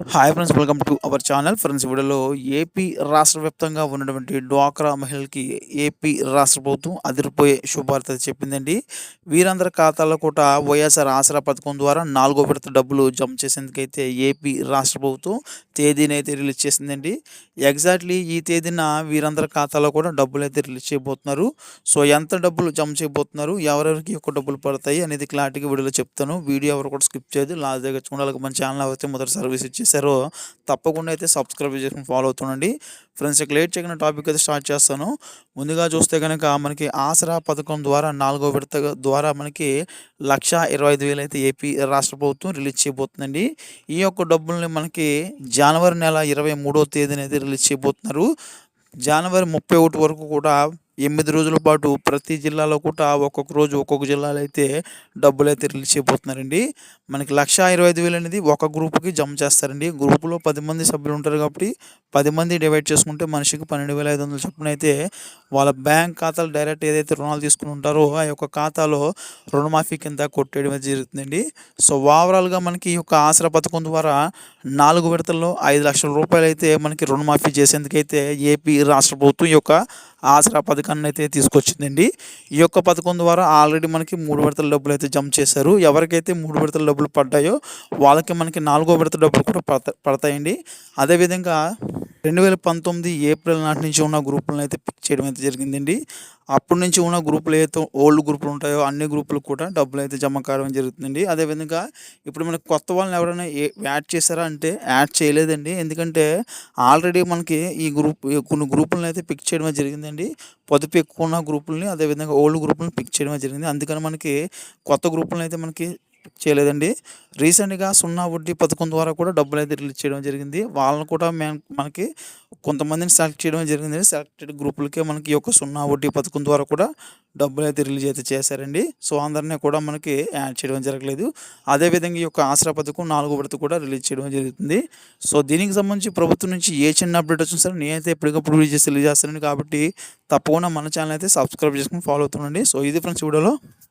Hi friends welcome to our channel friends వీడియోలో AP రాష్ట్ర వ్యాప్తంగా ఉన్నటువంటి డ్వాక్రా మహిళలకి ఏపీ రాష్ట్ర ప్రభుత్వం అదిరిపోయే శుభార్త చెప్పిందండి. వీరందరి ఖాతాలో కూడా వైఎస్ఆర్ ఆసరా పథకం ద్వారా నాలుగో విడత డబ్బులు జమ చేసేందుకైతే ఏపీ రాష్ట్ర ప్రభుత్వం తేదీని అయితే రిలీజ్ చేసిందండి. ఎగ్జాక్ట్లీ ఈ తేదీన వీరందరి ఖాతాలో కూడా డబ్బులు అయితే రిలీజ్ చేయబోతున్నారు. సో ఎంత డబ్బులు జమ చేయబోతున్నారు ఎవరెవరికి ఎక్కువ డబ్బులు పడతాయి అనేది క్లారిటీగా వీడియోలో చెప్తాను. వీడియో ఎవరు కూడా స్కిప్ చేయదు. లాస్ట్ దగ్గర చూడాలి. మన ఛానల్ అయితే మొదటి సర్వీస్ ఇచ్చేసి చేశారో తప్పకుండా అయితే సబ్స్క్రైబ్ చేసుకుని ఫాలో అవుతుండండి. ఫ్రెండ్స్ ఇక లేట్ చేయకుండా టాపిక్ అయితే స్టార్ట్ చేస్తాను. ముందుగా చూస్తే కనుక మనకి ఆసరా పథకం ద్వారా నాలుగో విడత ద్వారా మనకి లక్ష ఇరవై ఐదు వేలు అయితే ఏపీ రాష్ట్ర ప్రభుత్వం రిలీజ్ చేయబోతుందండి. ఈ యొక్క డబ్బుల్ని మనకి జనవరి నెల ఇరవై మూడో తేదీన అయితే రిలీజ్ చేయబోతున్నారు. జనవరి ముప్పై ఒకటి వరకు కూడా ఎనిమిది రోజుల పాటు ప్రతి జిల్లాలో కూడా ఒక్కొక్క రోజు ఒక్కొక్క జిల్లాలో అయితే డబ్బులు అయితే రిలీజ్ చేయబోతున్నారండి. మనకి లక్ష ఇరవై ఐదు వేలు అనేది ఒక గ్రూప్కి జమ చేస్తారండి. గ్రూపులో పది మంది సభ్యులు ఉంటారు కాబట్టి పది మంది డివైడ్ చేసుకుంటే మనిషికి పన్నెండు వేల ఐదు వందల చొప్పున అయితే వాళ్ళ బ్యాంక్ ఖాతాలు డైరెక్ట్ ఏదైతే రుణాలు తీసుకుని ఉంటారో ఆ యొక్క ఖాతాలో రుణమాఫీ కింద కొట్టేయడం జరుగుతుందండి. సో ఓవరాల్గా మనకి ఈ యొక్క ఆసరా పథకం ద్వారా నాలుగు విడతల్లో ఐదు లక్షల రూపాయలు అయితే మనకి రుణమాఫీ చేసేందుకైతే ఏపీ రాష్ట్ర ప్రభుత్వం యొక్క ఆసరా పథకాన్ని అయితే తీసుకొచ్చిందండి. ఈ యొక్క పథకం ద్వారా ఆల్రెడీ మనకి మూడు విడతల డబ్బులు అయితే జమ చేశారు. ఎవరికైతే మూడు విడతల డబ్బులు పడ్డాయో వాళ్ళకి మనకి నాలుగో విడత డబ్బులు కూడా పడతాయండి. అదేవిధంగా రెండు వేల పంతొమ్మిది ఏప్రిల్ నాటి నుంచి ఉన్న గ్రూపులను అయితే పిక్ చేయడం అయితే జరిగిందండి. అప్పటి నుంచి ఉన్న గ్రూపులు అయితే ఓల్డ్ గ్రూపులు ఉంటాయో అన్ని గ్రూపులకు కూడా డబ్బులు అయితే జమ కావడం జరుగుతుందండి. అదేవిధంగా ఇప్పుడు మనకి కొత్త వాళ్ళని ఎవరైనా యాడ్ చేశారా అంటే యాడ్ చేయలేదండి. ఎందుకంటే ఆల్రెడీ మనకి ఈ గ్రూప్ కొన్ని గ్రూపులను అయితే పిక్ చేయడం జరిగిందండి. పొదుపు ఎక్కువ ఉన్న గ్రూపులని అదేవిధంగా ఓల్డ్ గ్రూపులను పిక్ చేయడం జరిగింది. అందుకని మనకి కొత్త గ్రూపులను అయితే మనకి చేయలేదండి. రీసెంట్గా సున్నా వడ్డీ పథకం ద్వారా కూడా డబ్బులు అయితే రిలీజ్ చేయడం జరిగింది. వాళ్ళని కూడా మనకి కొంతమందిని సెలెక్ట్ చేయడం జరిగింది. సెలెక్టెడ్ గ్రూపులకే మనకి యొక్క సున్నా వడ్డీ పథకం ద్వారా కూడా డబ్బులు అయితే రిలీజ్ అయితే చేశారండి. సో అందరినీ కూడా మనకి యాడ్ చేయడం జరగలేదు. అదేవిధంగా ఈ యొక్క ఆసరా పథకం నాలుగో విడత కూడా రిలీజ్ చేయడం జరుగుతుంది. సో దీనికి సంబంధించి ప్రభుత్వం నుంచి ఏ చిన్న అప్డేట్ వచ్చినా సరే నేనైతే ఎప్పటికప్పుడు రిలీజ్ చేసి రిలీజ్ చేస్తానండి కాబట్టి తప్పకుండా మన ఛానల్ అయితే సబ్స్క్రైబ్ చేసుకుని ఫాలో అవుతుండండి. సో ఇది ఫ్రెండ్స్ వీడియోలో.